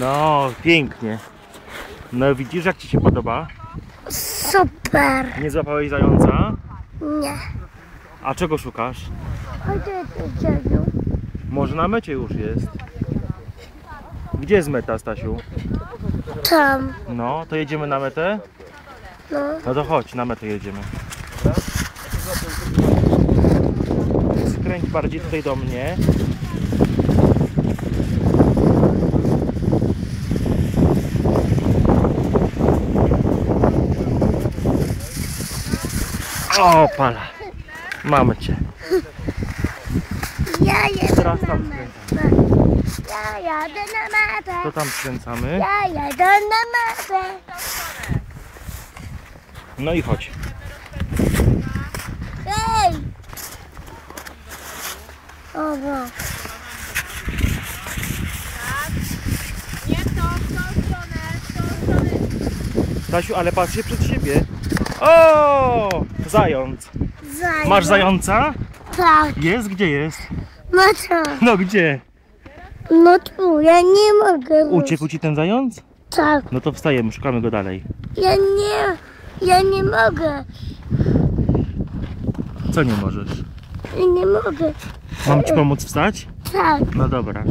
No, pięknie. No widzisz, jak ci się podoba? Super. Nie złapałeś zająca? Nie. A czego szukasz? Gdzie ty dziadziu? Może na mecie już jest. Gdzie jest meta, Stasiu? Tam. No, to jedziemy na metę? No. No to chodź, na metę jedziemy. Skręć bardziej tutaj do mnie. O, pala. Mamy cię. Ja jadę Teraz na skręcamy. Ja jadę na metę. To tam skręcamy. Ja jadę na metę. No i chodź. Hej! O, bo. Stasiu, ale patrz się przed siebie. O! Zając. Zając. Masz zająca? Tak. Jest? Gdzie jest? No co? No gdzie? No tu, ja nie mogę. Uciekł ci ten zając? Tak. No to wstajemy, szukamy go dalej. Ja nie, ja nie mogę. Co nie możesz? Ja nie mogę. Mam ci pomóc wstać? Tak. No dobra.